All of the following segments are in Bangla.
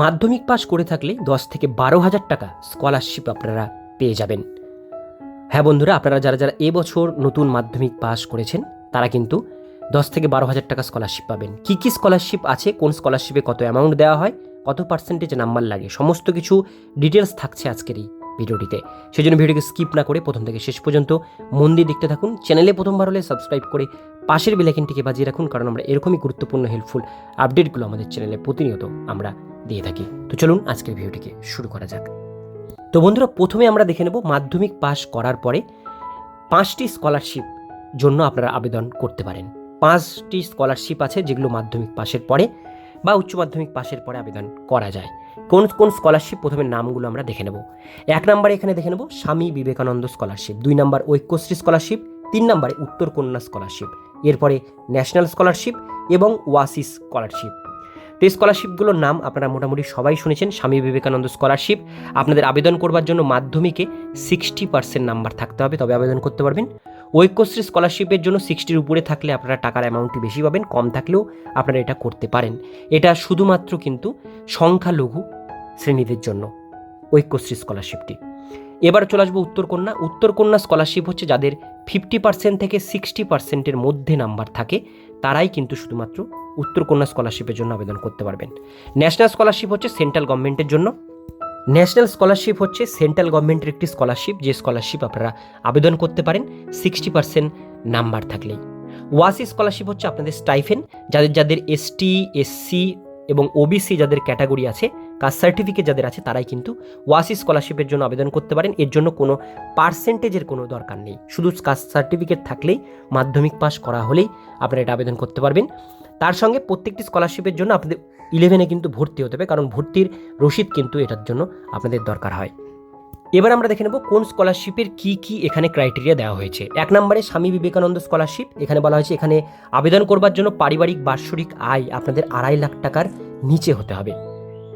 মাধ্যমিক পাশ করে থাকলে দশ থেকে বারো হাজার টাকা স্কলারশিপ আপনারা পেয়ে যাবেন। হ্যাঁ বন্ধুরা, আপনারা যারা যারা এবছর নতুন মাধ্যমিক পাশ করেছেন, তারা কিন্তু দশ থেকে বারো হাজার টাকা স্কলারশিপ পাবেন। কী কী স্কলারশিপ আছে, কোন স্কলারশিপে কত অ্যামাউন্ট দেওয়া হয়, কত পার্সেন্টেজ নাম্বার লাগে, সমস্ত কিছু ডিটেলস থাকছে আজকের এই ভিডিওটিতে। সেই জন্য ভিডিওকে স্কিপ না করে প্রথম থেকে শেষ পর্যন্ত মন দিয়ে দেখতে থাকুন। চ্যানেলে প্রথমবার হলে সাবস্ক্রাইব করে পাশের বেলাইকিনটিকে বাজিয়ে রাখুন, কারণ আমরা এরকমই গুরুত্বপূর্ণ হেল্পফুল আপডেটগুলো আমাদের চ্যানেলে প্রতিনিয়ত আমরা দিয়ে থাকি। তো চলুন আজকের ভিডিওটিকে শুরু করা যাক। তো বন্ধুরা, প্রথমে আমরা দেখে নেব মাধ্যমিক পাশ করার পরে পাঁচটি স্কলারশিপ জন্য আপনারা আবেদন করতে পারেন। পাঁচটি স্কলারশিপ আছে যেগুলো মাধ্যমিক পাশের পরে বা উচ্চ মাধ্যমিক পাশের পরে আবেদন করা যায়। কোন কোন স্কলারশিপ প্রথমে নামগুলো আমরা দেখে নেব। এক নম্বরে এখানে দেখে নেব স্বামী বিবেকানন্দ স্কলারশিপ দুই নম্বর ঐক্যশ্রী স্কলারশিপ তিন নম্বরে উত্তর কন্যা স্কলারশিপ এরপরে ন্যাশনাল স্কলারশিপ এবং ওয়াসিস স্কলারশিপ। তো এই স্কলারশিপগুলোর নাম আপনারা মোটামুটি সবাই শুনেছেন, স্বামী বিবেকানন্দ স্কলারশিপ। আপনাদের আবেদন করবার জন্য মাধ্যমিকে সিক্সটি পার্সেন্ট নাম্বার থাকতে হবে, তবে আবেদন করতে পারবেন। ঐক্যশ্রী স্কলারশিপের জন্য সিক্সটির উপরে থাকলে আপনারা টাকার অ্যামাউন্টটি বেশি পাবেন, কম থাকলেও আপনারা এটা করতে পারেন। এটা শুধুমাত্র কিন্তু সংখ্যালঘু শ্রেণীদের জন্য ঐক্যশ্রী স্কলারশিপটি। এবার চলে আসব উত্তরকন্যা। উত্তরকন্যা স্কলারশিপ হচ্ছে যাদের ফিফটি পার্সেন্ট থেকে সিক্সটি পার্সেন্টের মধ্যে নাম্বার থাকে, তারাই কিন্তু শুধুমাত্র উত্তরকন্যা স্কলারশিপের জন্য আবেদন করতে পারবেন। ন্যাশনাল স্কলারশিপ হচ্ছে সেন্ট্রাল গভর্নমেন্টের জন্য। ন্যাশনাল স্কলারশিপ হচ্ছে সেন্ট্রাল গভর্নমেন্টের একটি স্কলারশিপ যে স্কলারশিপ আপনারা আবেদন করতে পারেন সিক্সটি পার্সেন্ট নাম্বার থাকলেই। ওয়াসি স্কলারশিপ হচ্ছে আপনাদের স্টাইফেন যাদের যাদের এসটি এসসি এবং ওবিসি যাদের ক্যাটাগরি আছে কাস্ট সার্টিফিকেট যাদের আছে তারাই কিন্তু ওয়াসি স্কলারশিপের জন্য আবেদন করতে পারেন। এর জন্য কোনো পার্সেন্টেজের কোনো দরকার নেই। শুধু কাস্ট সার্টিফিকেট থাকলেই মাধ্যমিক পাস করা হলেই আপনারা এটা আবেদন করতে পারবেন। তার সঙ্গে প্রত্যেকটি স্কলারশিপের জন্য আপনাদের ইলেভেনে কিন্তু ভর্তি হতে হবে, কারণ ভর্তির রসিদ কিন্তু এটার জন্য আপনাদের দরকার হয়। এবার আমরা দেখে নেব কোন স্কলারশিপের কি কি এখানে ক্রাইটেরিয়া দেওয়া হয়েছে। এক নম্বরে স্বামী বিবেকানন্দ স্কলারশিপ, এখানে বলা হয়েছে এখানে আবেদন করবার জন্য পারিবারিক বার্ষিক আয় আপনাদের আড়াই লাখ টাকার নিচে হতে হবে।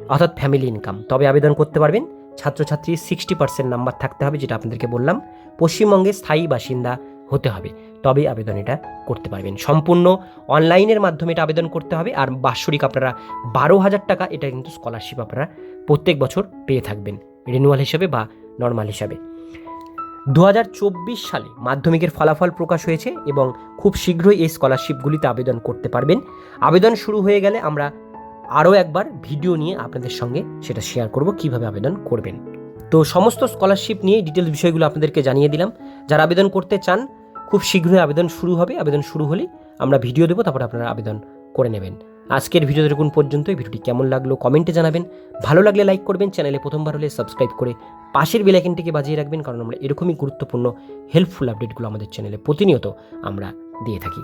অর্থাৎ ফ্যামিলি ইনকাম তবে আবেদন করতে পারবেন। ছাত্রছাত্রীর সিক্সটি পার্সেন্ট নাম্বার থাকতে হবে, যেটা আপনাদেরকে বললাম। পশ্চিমবঙ্গে স্থায়ী বাসিন্দা হতে হবে। তবে আবেদন এটা করতে পারবেন। সম্পূর্ণ অনলাইনের মাধ্যমে এটা আবেদন করতে হবে। আর বাৎসরিক আপনারা বারো হাজার টাকা, এটা কিন্তু স্কলারশিপ আপনারা প্রত্যেক বছর পেয়ে থাকবেন। রিনিউয়াল হিসেবে বা নর্মাল হিসাবে। দু হাজার চব্বিশ সালে মাধ্যমিকের ফলাফল প্রকাশ হয়েছে এবং খুব শীঘ্রই এই স্কলারশিপগুলিতে আবেদন করতে পারবেন। আবেদন শুরু হয়ে গেলে আমরা আরও একবার ভিডিও নিয়ে আপনাদের সঙ্গে সেটা শেয়ার করব, কীভাবে আবেদন করবেন। তো সমস্ত স্কলারশিপ নিয়ে ডিটেলস বিষয়গুলো আপনাদেরকে জানিয়ে দিলাম। যারা আবেদন করতে চান, খুব শীঘ্রই আবেদন শুরু হবে। আবেদন শুরু হলে আমরা ভিডিও দেবো, তারপর আপনারা আবেদন করে নেবেন। আজকের ভিডিও দেখুন পর্যন্ত এই ভিডিওটি কেমন লাগল কমেন্টে জানাবেন। ভালো লাগলে লাইক করবেন। চ্যানেলে প্রথমবার হলে সাবস্ক্রাইব করে পাশের বেলাইকেনটিকে বাজিয়ে রাখবেন, কারণ আমরা এরকমই গুরুত্বপূর্ণ হেল্পফুল আপডেটগুলো আমাদের চ্যানেলে প্রতিনিয়ত আমরা দিয়ে থাকি।